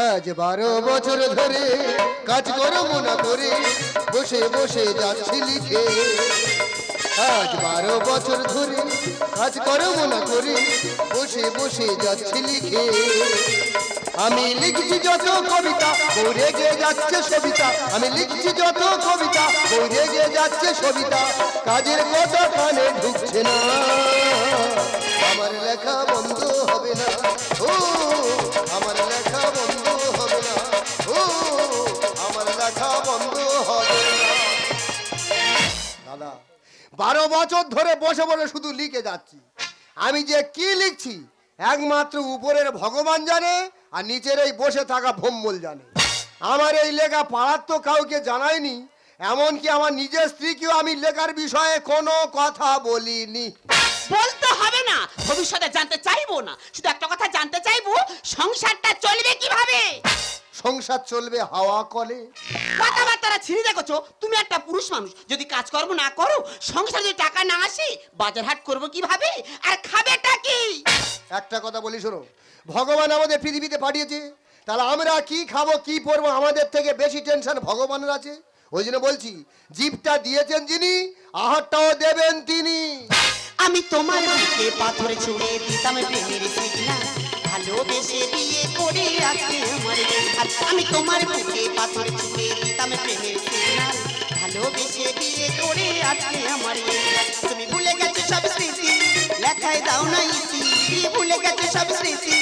আজ বারো বছর ধরে কাজ করব না করে, বসে বসে যাচ্ছি লিখে। আজ বারো বছর ধরে কাজ করব না করে, বসে বসে যাচ্ছি লিখে। আমি লিখছি যত কবিতা পড়ে গিয়ে যাচ্ছে সবিতা। আমি লিখছি যত কবিতা পড়ে গিয়ে যাচ্ছে সবিতা। কাজের কথা কানে ঢুকছে না, আমার লেখা বন্ধ হবে না। ও লেখা বন্ধ হবে। দাদা, বারো বছর ধরে বসে বসে শুধু লিখে যাচ্ছি। আমি যে কি লিখছি, একমাত্র উপরের ভগবান জানে আর নিচের এই বসে থাকা ভম্বল জানে। আমার এই লেখা পাড়ার তো কাউকে জানায়নি, এমনকি আমার নিজের স্ত্রীকেও আমি লেখার বিষয়ে কোনো কথা বলিনি। বলতে হবে না, ভবিষ্যতে জানতে চাইব না। শুধু একটা কথা জানতে চাইব, সংসারটা চলবে কীভাবে? সংসার চলবে হাওয়া কলে। কথাবার্তারা ছিঁড়ে দেখেছ তুমি একটা পুরুষ মানুষ যদি কাজকর্ম না করো সংসার যদি টাকা না আসে বাজার হাট করব কীভাবে? আর খাবেটা কি? একটা কথা বলি শোনো ভগবান আমাদের পৃথিবীতে পাঠিয়েছে তাহলে আমরা কি খাব কি পরবো আমাদের থেকে বেশি টেনশন ভগবানের আছে। ওই জন্য বলছি জীবটা দিয়েছেন যিনি আহারটাও দেবেন তিনি। আমি তোমার পাথর ছুঁড়ে দিতাম প্রেমের ভালোবেসে বিয়ে করে আজকে আমার আমি তোমার বুকে পাথর ছুঁড়ে দিতাম প্রেমের সিগনাল ভালোবেসে বিয়ে করে আজকে আমার তুমি ভুলে গেছো সব স্মৃতি, লেখায় দাও না ইতি। ভুলে গেছো সব স্মৃতি,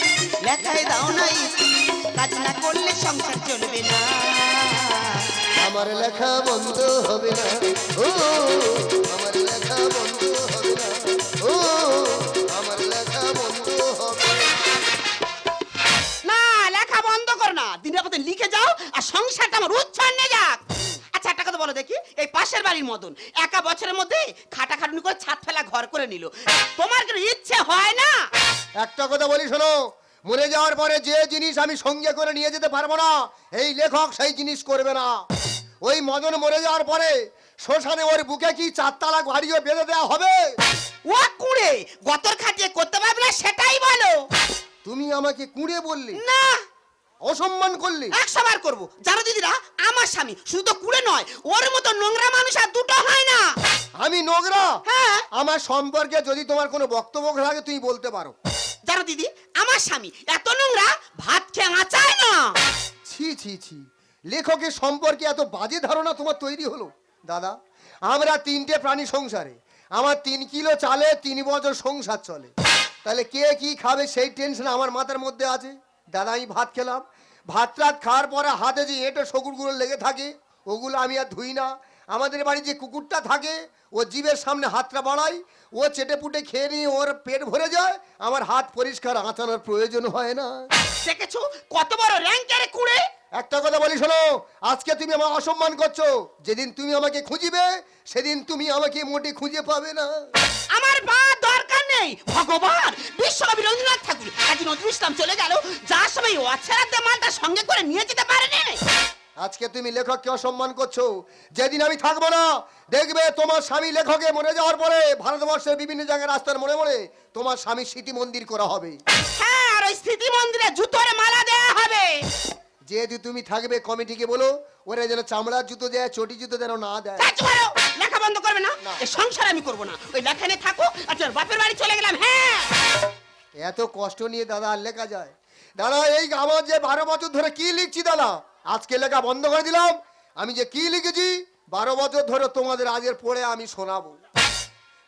লেখায় দাও না ইতি। কাজ না করলে সংসার চলবে না। আমার লেখা বন্ধ হবে না। ও, আমার লেখা বন্ধ বাড়ির মতন একা বছরের মধ্যে খাটাখাটুনি করে ছাদ ফেলা ঘর করে নিল। তোমার কোনো ইচ্ছে হয় না? একটা কথা বলি শোনো মরে যাওয়ার পরে যে জিনিস আমি সঙ্গে করে নিয়ে যেতে পারব না এই লেখক সেই জিনিস করবে না। ওই মদন মরে যাওয়ার পরে শ্মশানে ওর বুকে কি চারতলা ঘাড়িও বেঁধে দেওয়া হবে? ও কুড়ে গতর খাটিয়ে করতে পারবে না সেটাই বলো। তুমি আমাকে কুঁড়ে বললি। না। অসম্মান করলি? একশো বার করব। জানো দিদিরা আমার স্বামী শুধু তো কুড়ে নয় ওর মতো নোংরা মানুষ আর দুটো হয় না। আমি নোংরা? হ্যাঁ। আমার সম্পর্কে যদি তোমার কোনো বক্তব্য থাকে তুমি বলতে পারো। জানো দিদি আমার স্বামী এত নোংরা ভাত খেয়ে আঁচায় না। ছি ছি ছি। লেখকের সম্পর্কে এত বাজে ধারণা তোমার তৈরি হলো? দাদা আমরা তিনটে প্রাণী সংসারে। আমার তিন কিলো চালে তিন বছর সংসার চলে। তাহলে কে কি খাবে সেই টেনশন আমার মাথার মধ্যে আছে? দাদা, আমি ভাত খেলাম। ভাত রাত খাওয়ার পরে হাতে যে এঁটে শকুরগুলো লেগে থাকে, ওগুলো আমি আর ধুই না। আমাদের বাড়ি যে কুকুরটা থাকে ও জীবের সামনে হাতটা বাড়াই ও চেটে পুটে খেয়ে নিয়ে ওর পেট ভরে যায় আমার হাত পরিষ্কার আঁচানোর প্রয়োজন হয় না। দেখেছ? কত বড় র্যাঙ্কারে কুড়ে? একটা কথা বলি শোনো আজকে তুমি আমার অসম্মান করছ। যেদিন তুমি আমাকে খুঁজিবে সেদিন তুমি আমাকে মোটে খুঁজে পাবে না। আমার বা দরকার নেই। ভগবান বিশ্বকবি রবীন্দ্রনাথ ঠাকুর আজ নজরুল ইসলাম চলে গেল যার সময় ও অছেরাতে মালটা সঙ্গে করে নিয়ে যেতে পারেনি। আজকে তুমি লেখককে অসম্মান করছ। যেদিন আমি থাকব না দেখবে তোমার স্বামী লেখকে মরে যাওয়ার পরে ভারতবর্ষের বিভিন্ন জায়গায় রাস্তার মোড়ে মোড়ে তোমার স্বামী স্মৃতি মন্দির করা হবে। হ্যাঁ আর ওই স্মৃতি মন্দিরে জুতোর মালা দেয়া হবে। যেহেতু তুমি থাকবে কমিটিকে বলো ওরা যেন চামড়ার জুতো দেয় চটি জুতো যেন না দেয়। লেখা বন্ধ করবে না। না। সংসার আমি করব না। ওই লেখা নিয়ে থাকো আর তোর বাপের বাড়ি চলে গেলাম হ্যাঁ। এত কষ্ট নিয়ে দাদা আর লেখা যায়। দাদা এই আমার যে বারো বছর ধরে কি লিখছি দাদা? আজকে লেখা বন্ধ করে দিলাম। আমি যে কি লিখেছি? বারো বছর ধরে তোমাদের আজের পড়ে আমি শোনাবো।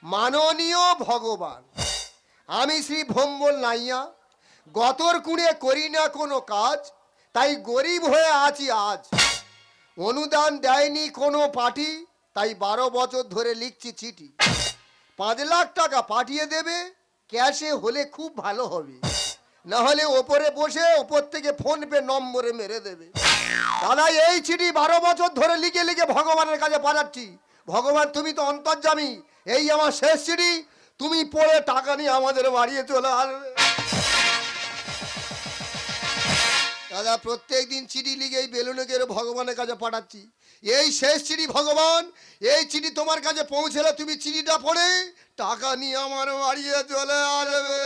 মাননীয় ভগবান, আমি শ্রী ভম্বল নাইয়া, গতর কুঁড়ে করি না কোনো কাজ, তাই গরিব হয়ে আছি আজ। অনুদান দেয়নি কোনো পার্টি, তাই বারো বছর ধরে লিখছি চিঠি। পাঁচ লাখ টাকা পাঠিয়ে দেবে, ক্যাশে হলে খুব ভালো হবে। না হলে ওপরে বসে ওপর থেকে ফোন পে নম্বরে মেরে দেবে। দাদা এই চিঠি বারো বছর ধরে লিখে লিখে ভগবানের কাছে পাঠাচ্ছি। ভগবান, তুমি তো অন্তর্জামী এই আমার শেষ চিঠি। তুমি পড়ে টাকা নিয়ে আমাদের বাড়িয়ে চলে আসবে। দাদা, প্রত্যেক দিন চিঠি লিখে এই বেলুনকে ভগবানের কাছে পাঠাচ্ছি। এই শেষ চিঠি, ভগবান, এই চিঠি তোমার কাছে পৌঁছলে তুমি চিঠিটা পড়ে টাকা নিয়ে আমার বাড়িয়ে চলে আসবে।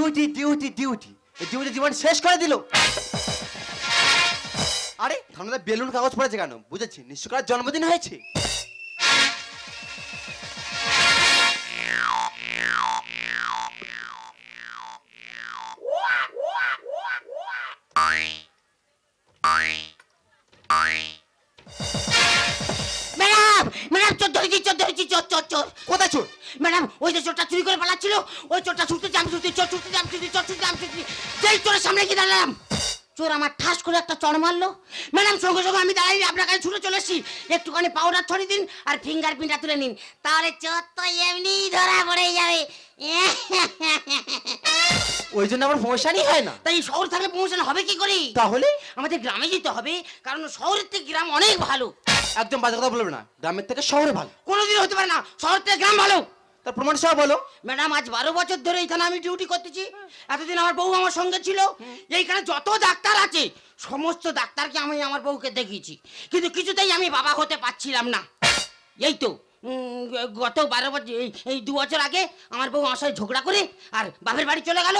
ডিউটি ডিউটি ডিউটি ডিউটি জীবন শেষ করে দিল। আরে থানাতে বেলুন কাগজ পড়েছে কেন? বুঝেছি, নিশ্চয় জন্মদিন হয়েছে? ম্যাডাম ওই যে চোরটা চুরি করে পালাচ্ছিল ওই চোরটা ছুটতে জাম ছুটতে চোর ছুটতে জাম ছুটতে চোর ছুটতে জাম ছুটতে। যেই চোরের সামনে গিয়ে দাঁড়ালাম চোর আমার ঠাস করে একটা চড় মারলো। ম্যাডাম সঙ্গে সঙ্গে আমি দাঁড়াই আপনার কাছে ছুটে চলে এসেছি। একটুখানি পাউডার ছড়িয়ে দিন আর ফিঙ্গার প্রিন্টটা তুলে নিন। তাহলে চোর তো এমনি ধরা পড়ে যাবে। ওই জন্য আমার সমস্যারই হয় না। তাই শহর থাকলে প্রমোশন হবে কি করে? তাহলে? আমাদের গ্রামে যেতে হবে কারণ শহরের থেকে গ্রাম অনেক ভালো। একদম বাজে কথা বলবে না গ্রামের থেকে শহরে ভালো। কোনোদিন হতে পারে না শহর থেকে গ্রাম ভালো। তার প্রমাণ সহ বলো। ম্যাডাম আজ বারো বছর ধরে এখানে আমি ডিউটি করতেছি। এতদিন আমার বউ আমার সঙ্গে ছিল। এইখানে যত ডাক্তার আছে সমস্ত ডাক্তারকে আমি আমার বউকে দেখিয়েছি। কিন্তু কিছুতেই আমি বাবা হতে পারছিলাম না। এই তো গত বারো বছর এই এই দু বছর আগে আমার বউ আমার সাথে ঝগড়া করে আর বাপের বাড়ি চলে গেল।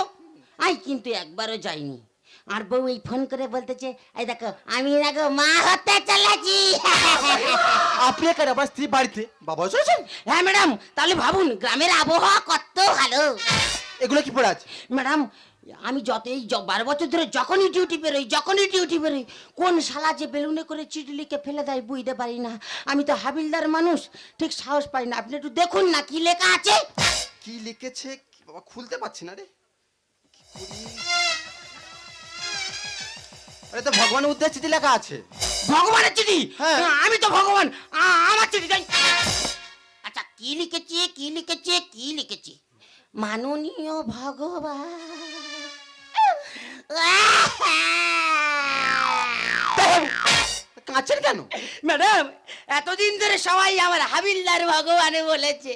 আই কিন্তু একবারও যাইনি। আর বউ এই ফোন করে বলতেছে এই দেখো আমি দেখো মা হতে চলেছি আপনি এখানে আপনার স্ত্রী বাড়িতে। বাবা চলেছেন হ্যাঁ ম্যাডাম তাহলে ভাবুন গ্রামের আবহাওয়া কত ভালো? এগুলো কি পড়ে আছে? ম্যাডাম আমি যত এই বারো বছর ধরে যখনই ডিউটি বেরোই যখনই ডিউটি বেরোই কোন শালা যে বেলুনে করে চিঠি লিখে ফেলে দেয় বুঝতে পারি না। আমি তো হাবিলদার মানুষ ঠিক সাহস পাই না। আপনি একটু দেখুন না কি লেখা আছে। কি লিখেছে? বাবা খুলতে পারছি না রে। কি করি? আরে তো ভগবানের উদ্দেশ্যে চিঠি লেখা আছে। ভগবানের চিঠি। হ্যাঁ, আমি তো ভগবান। আ- আমার চিঠি যাই আচ্ছা কি লিখেছে কি লিখেছে কি লিখেছে? মাননীয় ভগবান। কাঁচের কেন? ম্যাডাম এতদিন ধরে সবাই আমার হাবিলদার ভগবানে বলেছে।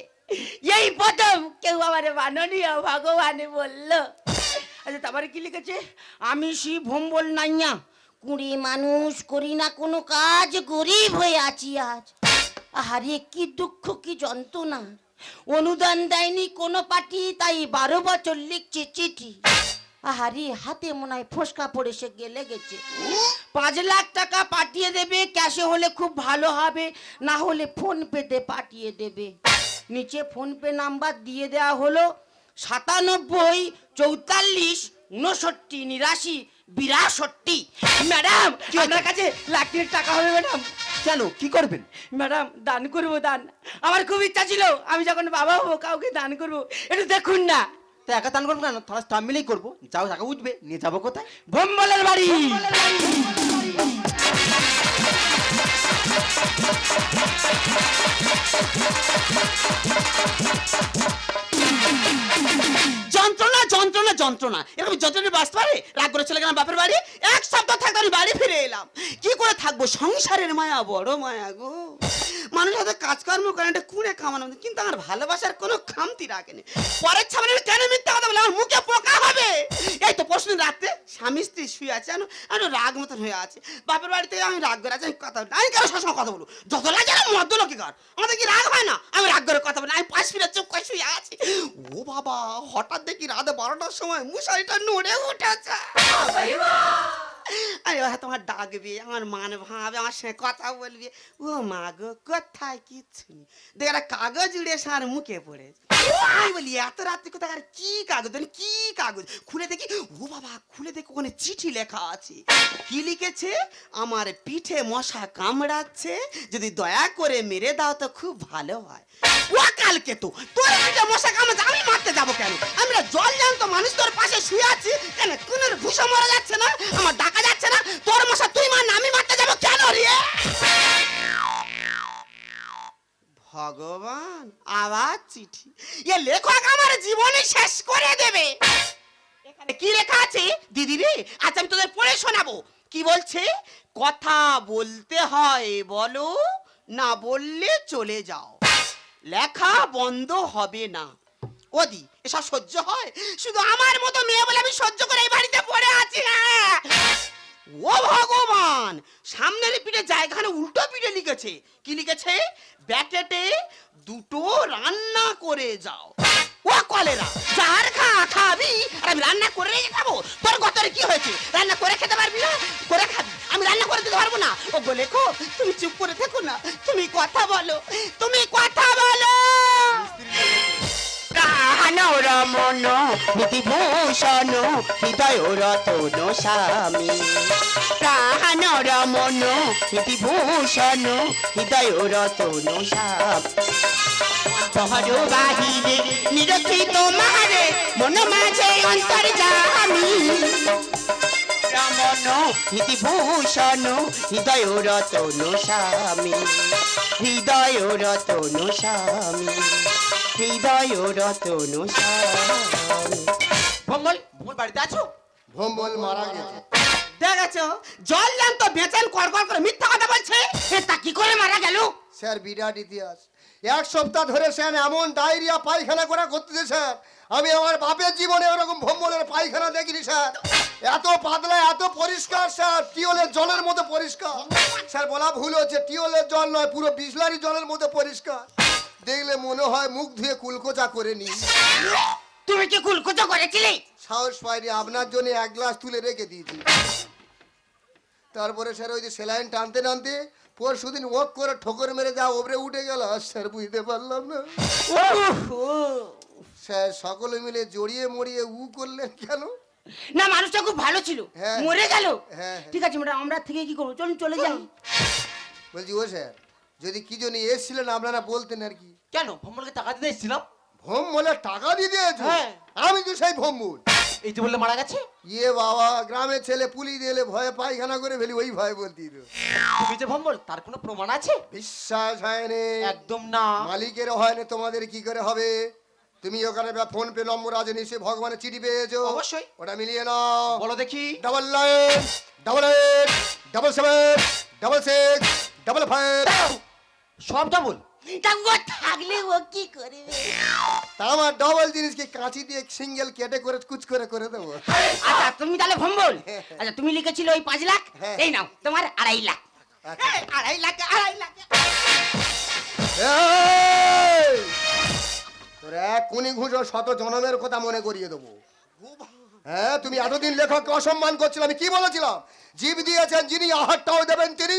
এই প্রথম কেউ আমার মাননীয় ভগবানে বলল। আচ্ছা তারপরে কি লিখেছে? আমি শিব ভম্বল নাইয়া। কুড়ি মানুষ করি না কোনো কাজ, গরিব হয়ে আছি আজ। আহারে, কি দুঃখ, কি যন্ত্রণা। অনুদান দেয়নি কোনো পার্টি, তাই বারো বছর লিখছে চিঠি। আহারে, হাতে মনে হয় ফোসকা পড়ে সে গেলে গেছে। পাঁচ লাখ টাকা পাঠিয়ে দেবে, ক্যাশে হলে খুব ভালো হবে, না হলে ফোন পেতে পাঠিয়ে দেবে। নিচে ফোন পে নাম্বার দিয়ে দেওয়া হলো সাতানব্বই চৌতাল্লিশ উনষট্টি নিরাশি বিরাষট্টি ম্যাডাম আপনার কাছে লাখ টাকা হবে ম্যাডাম। কেন? কি করবেন? ম্যাডাম দান করব দান। আমার খুব ইচ্ছা ছিল আমি যখন বাবা হব কাউকে দান করব। একটু দেখুন না। তা একা টান করব কেন? তাহলে স্টাম্প মিলেই করব। যাও টাকা উঠবে নিয়ে যাব কোথায়? ভম্বলের বাড়ি। যন্ত্রণা যন্ত্রণা। এরকম যন্ত্রণা বাঁচতে পারে? রাগ করে চলে গেলাম বাপের বাড়ি। এক সপ্তাহ থাকতে আমি বাড়ি ফিরে এলাম। কি করে থাকব? সংসারের মায়া, বড় মায়া গো। মানুষ হয়তো কাজকর্ম করে একটা কুড়ে কামানো কিন্তু আমার ভালোবাসার কোনো খামতি রাখেনি পরের সামনে আমি কেন মিথ্যা কথা বলে? আমার মুখে পোকা হবে। এই তো পরশু দিন রাত্রে স্বামী স্ত্রী শুয়ে আছে জানো আমি রাগ মতন হয়ে আছে। বাপের বাড়িতে আমি রাগ করে আছি, আমি কথা আমি কেন সবসময় কথা বলব। যত লাগে না মদ্য লোকে কর। আমাদের কি রাগ হয় না? আমি রাগ করে কথা বলি আমি পাঁচ ফিরে চুপ করে শুয়ে আছি। ও বাবা, হঠাৎ দেখি রাতে বারোটার সময় মশারিটা নড়ে উঠেছে। আরে তোমার ডাকবে, আমার মান ভাবে, আমার সঙ্গে কথা বলবে। ও মা গো, কোথায় কিচ্ছু নেই। দেখ কাগজ উড়ে সার মুখে পড়েছে। আমি বলি এত রাত্রি কোথায়? আর কি কাগজ? কি কাগজ? খুলে দেখি, ও বাবা, খুলে দেখি, ওখানে চিঠি লেখা আছে। কি লিখেছে? আমার পিঠে মশা কামড়াচ্ছে, যদি দয়া করে মেরে দাও তো খুব ভালো হয়। ও কালকে তো তোর পিঠে মশা কামড়াচ্ছে, আমি মারতে যাব কেন? আমরা জল জান তো মানুষ, তোর পাশে শুয়ে আছি। কেন, কোনের ঘুষা মারা যাচ্ছে না? আমার ডাকা যাচ্ছে না? তোর মশা তুই মার আমি মারতে যাব কেন রে? ভগবান। আবার চিঠি। এ লেখক আমার জীবনে শেষ করে দেবে। এখানে কি লেখা আছে? দিদি রে আজ আমি তোদের পড়ে শোনাবো। কি বলছে? কথা বলতে হয় বলো, না বললে চলে যাও। লেখা বন্ধ হবে না। ওদি এসব সহ্য হয়? শুধু আমার মতো মেয়ে বলে আমি সহ্য করে এই বাড়িতে পড়ে আছি হ্যাঁ। ও ভগবান! সামনের পিঠে জায়গাখানে উল্টো পিঠে লিখেছে। কি লিখেছে? ব্যাকেটে দুটো রান্না করে যাও। ও কলেরা, যার খা খাবি আর আমি রান্না করে রেখে খাব। তোর গতরে কি হয়েছে? রান্না করে খেতে পারবি না? করে খাবি। আমি রান্না করে দিতে পারব না? ও বলে, খো, তুমি চুপ করে থেকো না। তুমি কথা বলো। তুমি কথা বলো! মন নীতিভূষণ হৃদয় রতন স্বামী। প্রাণর মন নীতিভূষণ হৃদয় রতন স্বামী। বাহিরে নিরক্ষিত মারে মন মাঝে অন্তর রমন নীতিভূষণ হৃদয় রতন স্বামী। হৃদয় রতন স্বামী হৃদয় রতন স্বামী। ভঙ্গল ভঙ্গল বাড়িতে আছো? ভম্বল মারা গেছে। দেখেছ? জল জান তো বেচেন কর কর মিথ্যা কথা বলছে। তা কি করে মারা গেল? স্যার বিরাট ইতিহাস। এক সপ্তাহ ধরে স্যার এমন ডায়রিয়া পায়খানা করা করতেছে স্যার। আমি আমার বাপের জীবনে ওরকম ভম্বলের পায়খানা দেখিনি স্যার। এত পাতলা এত পরিষ্কার স্যার। টিওলের জলের মতো পরিষ্কার। স্যার বলা ভুল হচ্ছে টিওলের জল নয় পুরো বিসলারি জলের মতো পরিষ্কার। দেখলে মনে হয় মুখ ধুয়ে কুলকোচা করে নি। তুমি কি কুলকোচা করেছিলে? সাহস পাইনি আপনার জন্য এক গ্লাস তুলে রেখে দিয়েছি। তারপরে স্যার ওই যে সেলাইন টানতে টানতে পরশু দিন ওক করে ঠোকর মেরে যা ওপরে উঠে গেল আর স্যার বুঝতে পারলাম না। স্যার সকলে মিলে জড়িয়ে মরিয়ে উ করলেন কেন? না মানুষটা খুব ভালো ছিল। হ্যাঁ। মরে গেল। হ্যাঁ, হ্যাঁ। ঠিক আছে ম্যাডাম আমরা থেকে কি করব? চলুন চলে যাই। বলছি ও স্যার যদি কি জন্য এসছিলেন আপনারা বলতেন আর কি। কেন? ভঙ্গলকে টাকা দিতে এসেছিলাম? ভোম বলে টাকা দিয়ে দিয়েছ? হ্যাঁ। আমি তো সেই ভম্বুল এই যে বললে মারা গেছে? ইয়ে বাবা গ্রামের ছেলে পুলিশ এলে ভয়ে পায়খানা করে ফেলি ওই ভয় বলতি তুমি যে ভঙ্গল তার কোনো প্রমাণ আছে? বিশ্বাস হয়নি। একদম না। মালিকের হয় না তোমাদের কি করে হবে? তুমি ওখানে ফোন পে নম্বর আছে নিশ্চয়ই ভগবানের চিঠি পেয়েছ। অবশ্যই। ওটা মিলিয়ে নাও। বলো দেখি। Double nine double eight double seven double six double five সব ডাবল তা ও থাকলে ও কি করবে? তা আমার ডবল জিনিসকে কাঁচি দিয়ে সিঙ্গেল কেটে করে কুচ করে করে দেবো। আচ্ছা তুমি তাহলে ভম্বল। আচ্ছা তুমি লিখেছিল ওই পাঁচ লাখ? হ্যাঁ। এই নাও তোমার আড়াই লাখ। আচ্ছা। এই, আড়াই লাখ আড়াই লাখ। এই! তোর এক কুনি ঘুষো শত জনমের কথা মনে করিয়ে দেবো। হ্যাঁ তুমি এতদিন লেখককে অসম্মান করছিলে আমি কি বলেছিলাম? জীব দিয়েছেন যিনি আহারটাও দেবেন তিনি।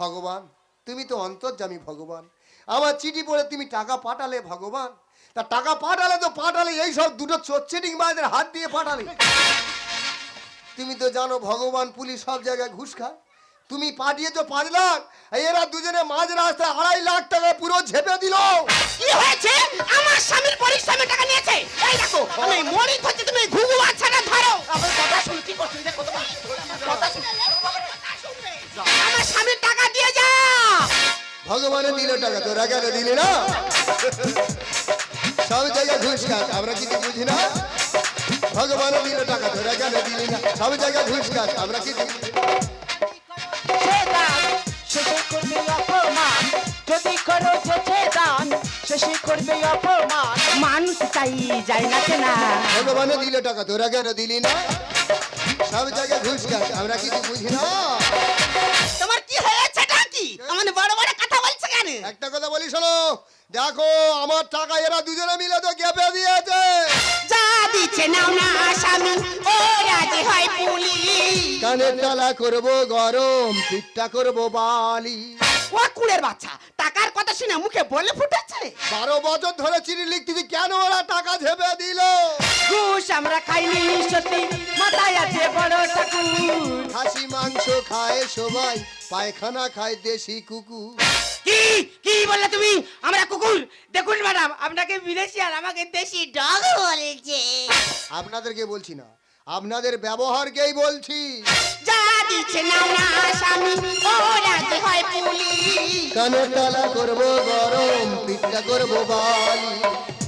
ভগবান তুমি তো অন্তর্জামী ভগবান। আমার চিঠি পড়ে তুমি টাকা পাঠালে ভগবান। তা টাকা পাঠালে তো পাঠালে এই সব দুটো চোচ্ছেটিং মায়েদের হাত দিয়ে পাঠালে। তুমি তো জানো ভগবান পুলিশ সব জায়গায় ঘুষ খায়। তুমি পাঠিয়েছো পাঁচ লাখ এরা দুজনে মাঝ রাস্তায় আড়াই লাখ টাকা পুরো ঝেপে দিল। কি হয়েছে? আমার স্বামীর পরিশ্রমের টাকা নিয়েছে? এই দেখো আমি মরি হচ্ছে তুমি ঘুঘু বাচ্চাটা ধরো। আমার কথা শুনে কি করছিস কথা শুনে আমার স্বামীর টাকা দিয়ে যা ভগবানে দিল টাকা তোরা কেন দিলি না? সব জায়গায় ঘুষ খাস আমরা কিছু বুঝি না। ভগবানে দিল টাকা তোরা কেন দিলি না। সব জায়গায় ঘুষ খাস আমরা কিছু যদি করো যেচে দান শেষে করবে অপমান। মানুষ চাই যায় না কেনা ভগবানে দিল টাকা তোরা কেন দিলি না। সব জায়গায় ঘুষ খাস আমরা কিছু বুঝি না। একটা কথা বলি শোনো। দেখো আমার টাকা এরা দুজনে মিলে তো গেপে দিয়েছে। যা দিচ্ছে নাও না স্বামী। ও রাজি হয় পুলিশ কানের ডালা করব গরম পিঠটা করব বালি। ও কুড়ের বাচ্চা টাকার কথা শুনে মুখে বলে ফুটেছে। বারো বছর ধরে চিঠি লিখতেছি কেন ওরা টাকা ঝেপে দিল? ঘুষ আমরা খাইনি সত্যি মাথায় আছে বড় ঠাকুর। খাসি মাংস খায় সবাই পায়খানা খায় দেশি কুকুর। কি কি বললে তুমি? আমরা কুকুর। দেখুন ম্যাডাম আপনাকে বিদেশি আর আমাকে দেশি ডগ বলেছে। আপনাদেরকে বলছি না আপনাদের ব্যবহারকেই বলছি। যা দিচ্ছে নাও না স্বামী ও রাজি হয় পুলিশ কানে তালা করব গরম পিঠা করব বালি।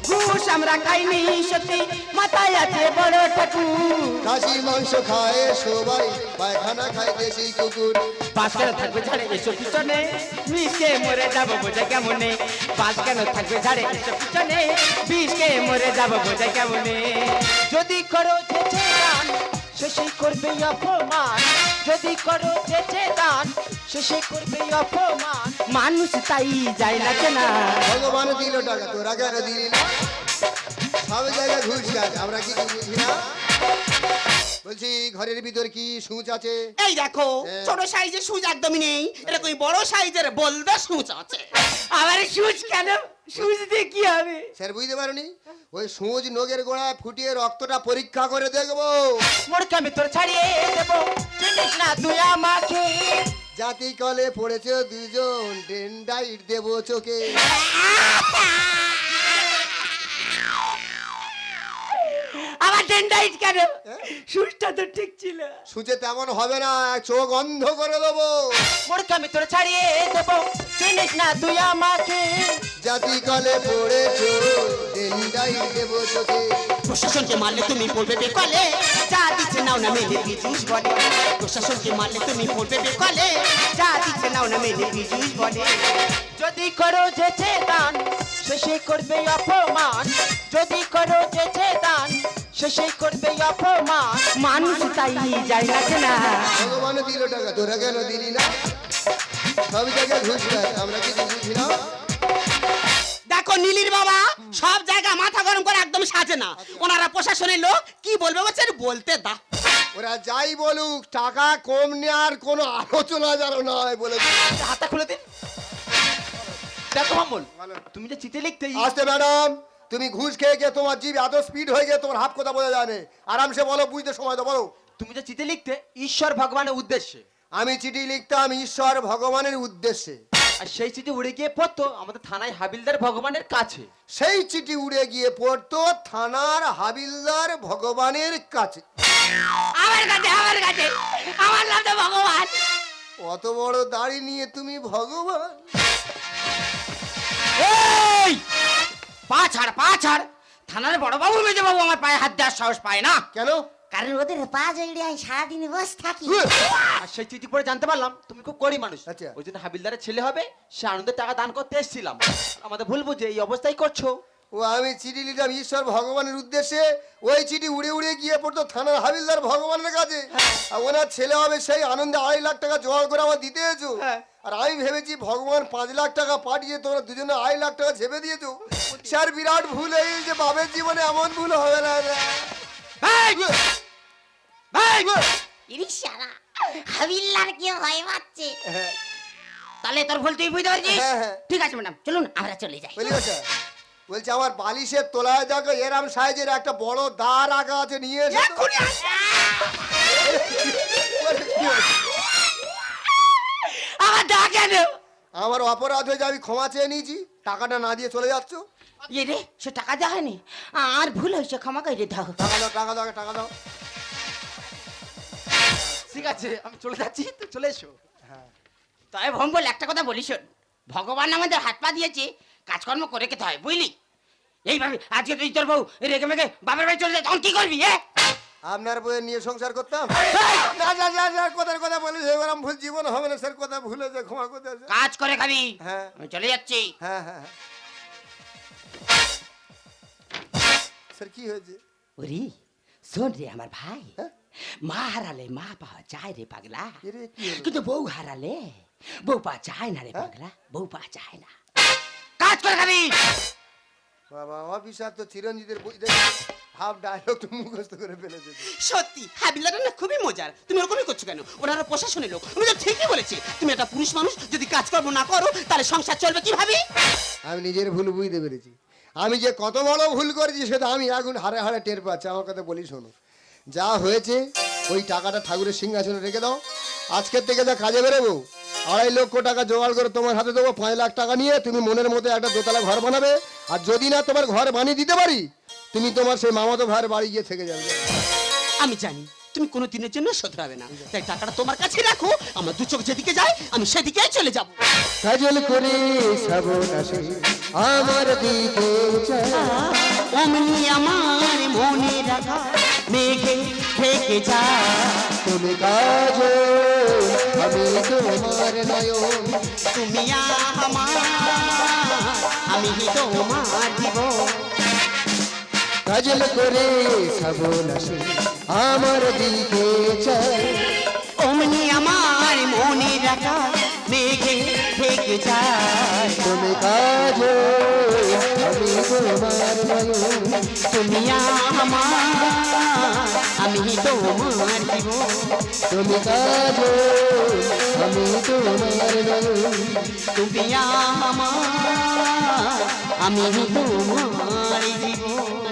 ঘুষ আমরা খাইনি সত্যি মাথায় আছে বড় ঠাকুর। খাসি মাংস খায় সবাই পায়খানা খায় দেশি কুকুর। কেন থাকবে ঝাড়ে এসব পিছনে। বিষকে মরে যাব বোঝা কেমনে? বাস কেন থাকবে ঝাড়ে এসব পিছনে। বিষকে মরে যাব বোঝা কেমনে? যদি করো যেচে দান শেষে করবে অপমান। যদি করো যেচে দান শেষে করবে অপমান। মানুষ তাই যায় না কেনা ভগবান দিল টাকা তোরা কেন দিলি না। সব জায়গায় ঘুষ খাস আমরা কি বুঝি না? বলছি ঘরের ভিতর কি সুচ আছে? এই দেখো হ্যাঁ। ছোট সাইজের সুচ একদমই নেই এরকম বড় সাইজের বলদা সুচ আছে। আবার সুচ কেন? সুচ দিয়ে কি হবে? স্যার বুঝতে পারোনি? ওই সুচ নগের গোড়ায় ফুটিয়ে রক্তটা পরীক্ষা করে দেখব। মোড়কে আমি তোর ছাড়িয়ে দেবো। চিনিস না তুই আমাকে? জাতি কলে পড়েছে দুজন ডেন্ডাইট দেবো চোখে। আবার ডেন্ডাইট কেন? সুচটা তো ঠিক ছিল। সুচে তেমন হবে না চোখ অন্ধ করে দেবো। তোর ছাড়িয়ে দেবো চিনিস না তুই আমাকে? জাতি কলে পড়েছো ডেন্ডাইট দেবো চোখে। প্রশাসনকে মারলে তুমি পড়বে বেকলে। যা দিচ্ছে নাও না মেলে বিজুস বলে প্রশাসনকে মারলে তুমি পড়বে বেকলে। যা দিচ্ছে নাও না মেলে বিজুস বলে যদি করো যেছে দান শেষে করবে অপমান। যদি করো যেছে দান শেষে করবে অপমান। মানুষ তাই যায় না যে না। ভগবান দিল টাকা তোরা কেন দিলি না। সব জায়গায় ঘুষ আমরা কিছু বুঝি না। নীলির বাবা সব জায়গা মাথা গরম করে একদম সাজে না। ওনারা প্রশাসনের লোক কি বলবে বলছেন? বলতে দা। ওরা যাই বলুক টাকা কম নেওয়ার কোনো আলোচনা যেন নয় বলে হাতটা খুলে দিন। দেখো মামুল তুমি যে চিঠি লিখতে আসতে ম্যাডাম তুমি ঘুষ খেয়ে গিয়ে তোমার জিভ এত স্পিড হয়ে গিয়ে তোমার হাফ কথা বোঝা জানে আরামসে বলো বুঝতে সময় দাও বলো। তুমি যে চিঠি লিখতে ঈশ্বর ভগবানের উদ্দেশ্যে। আমি চিঠি লিখতাম ঈশ্বর ভগবানের উদ্দেশ্যে। আর সেই চিঠি উড়ে গিয়ে পড়তো আমাদের থানায় হাবিলদার ভগবানের কাছে। সেই চিঠি উড়ে গিয়ে পড়তো থানার হাবিলদার ভগবানের কাছে। আমার কাছে আমার কাছে আমার নাম তো ভগবান। অত বড় দাড়ি নিয়ে তুমি ভগবান। এই পা ছাড় পা ছাড়। থানার বড় বাবু মেজে বাবু আমার পায়ে হাত দেওয়ার সাহস পায় না। কেন? কারণ ওদের পা জড়িয়ে সারাদিন বসে থাকি। আর সেই চিঠি পড়ে জানতে পারলাম তুমি খুব গরিব মানুষ। আচ্ছা। ওই জন্য হাবিলদারের ছেলে হবে সে আনন্দের টাকা দান করতে এসেছিলাম। আমাদের ভুল বুঝে এই অবস্থাই করছ। ও আমি চিঠি লিখলাম ঈশ্বর ভগবানের উদ্দেশ্যে। ওই চিঠি উড়ে উড়ে গিয়ে পড়তো থানার হাবিলদার ভগবানের কাছে। আর ওনার ছেলে হবে সেই আনন্দে আড়াই লাখ টাকা জোগাড় করে আমার দিতে এসো। হ্যাঁ। আর আমি ভেবেছি ভগবান পাঁচ লাখ টাকা পাঠিয়ে তোমরা দুজনে আড়াই লাখ টাকা ছেপে দিয়েছ। স্যার বিরাট ভুল এই যে বাবের জীবনে এমন ভুল হবে না। ইরিশারা হাবিল্লার কি ভয় পাচ্ছে? তাহলে তোর ভুল তুই বুঝতে পারছিস? হ্যাঁ, হ্যাঁ। ঠিক আছে ম্যাডাম। চলুন আমরা চলে যাই। বুঝলি বলছে আমার বালিশের তোলায় দেখো এরাম সাইজের একটা বড় দা রাখা আছে নিয়ে এসো তো। এক্ষুনি আস। আমার দা কেন? আমার অপরাধ হয়ে আমি ক্ষমা চেয়ে নিয়েছি। টাকাটা না দিয়ে চলে যাচ্ছ? ইয়ে রে সে টাকা দেওয়া হয়নি? আর ভুল হয়েছে ক্ষমা করে দাও। টাকা দাও টাকা দাও টাকা দাও। ঠিক আছে আমি চলে যাচ্ছি তো চলে এসো। হ্যাঁ। তবে ভম্বল একটা কথা বলি শোন। ভগবান আমাদের হাত পা দিয়েছে কাজকর্ম করে খেতে হয় বুঝলি? এইভাবে আজকে তুই তোর বউ রেগে মেগে বাবার বাড়ি চলে যায় তখন কি করবি হ্যাঁ? আপনার বইয়ের নিয়ে সংসার করতাম? না কথার কথা বলে এরকম ভুল জীবন হবে না স্যার কথা ভুলে যে ক্ষমা করতে। কাজ করে খাবি। হ্যাঁ। আমি চলে যাচ্ছি। হ্যাঁ হ্যাঁ হ্যাঁ। স্যার কি হয়েছে? ওরে শোন রে আমার ভাই। হ্যাঁ? মা হারালে মা পাওয়া যায় রে পাগলা? কিন্তু বউ হারালে বউ পাওয়া যায় না রে হ্যাঁ? পাগলা বউ পাওয়া যায় না। কাজ করে খাবি। বাবা অফিসার তো চিরঞ্জিতের বই হাফ ডায়লগ তো মুখস্থ করে ফেলেছে। সত্যি হাবিলাটা না খুবই মজার। তুমি ওরকমই করছ কেন? ওনারা প্রশাসনের লোক। উনি তো ঠিকই বলেছে তুমি একটা পুরুষ মানুষ যদি কাজকর্ম না করো তাহলে সংসার চলবে কীভাবে? আমি নিজের ভুল বুঝতে পেরেছি। আমি যে কত বড় ভুল করেছি সেটা আমি এখন হারে হারে টের পাচ্ছি। আমার কথা বলি, শোনো। যা হয়েছে, ওই টাকাটা ঠাকুরের সিংহাসনে রেখে দাও। আজকের থেকে যা কাজে বেরোবো, আড়াই লক্ষ টাকা জোগাড় করে তোমার হাতে দেবো, পাঁচ লাখ টাকা নিয়ে তুমি মনের মতো একটা দোতলা ঘর বানাবে। আর যদি না তোমার ঘর বানিয়ে দিতে পারি, তুমি তোমার সেই মামাতো ভাইয়ের বাড়ি গিয়ে থেকে যাবে। আমি জানি। তুমি কোনো দিনের জন্য শোধরাবে না। তাই টাকাটা তোমার কাছে রাখো আমার দু চোখ যেদিকে যায় আমি সেদিকে চলে যাব। কাজল করে আমার দিকে অমনি আমার মনে রাখা মেঘে থেকে যা তুমি কাজ আমি তোমার নয়ন। তুমি আমার আমি তোমার জীবন। কাজল করে সাবনাসে আমার দিকে চায়। অমনি আমার মনে রাখা মেঘে থেকে যায়। তুমি কাজ আমি তোমার তুমি আমার আমি তোমার জীবন তুমি কাজল আমি তোমার তুমি আমার আমি তোমার জীবন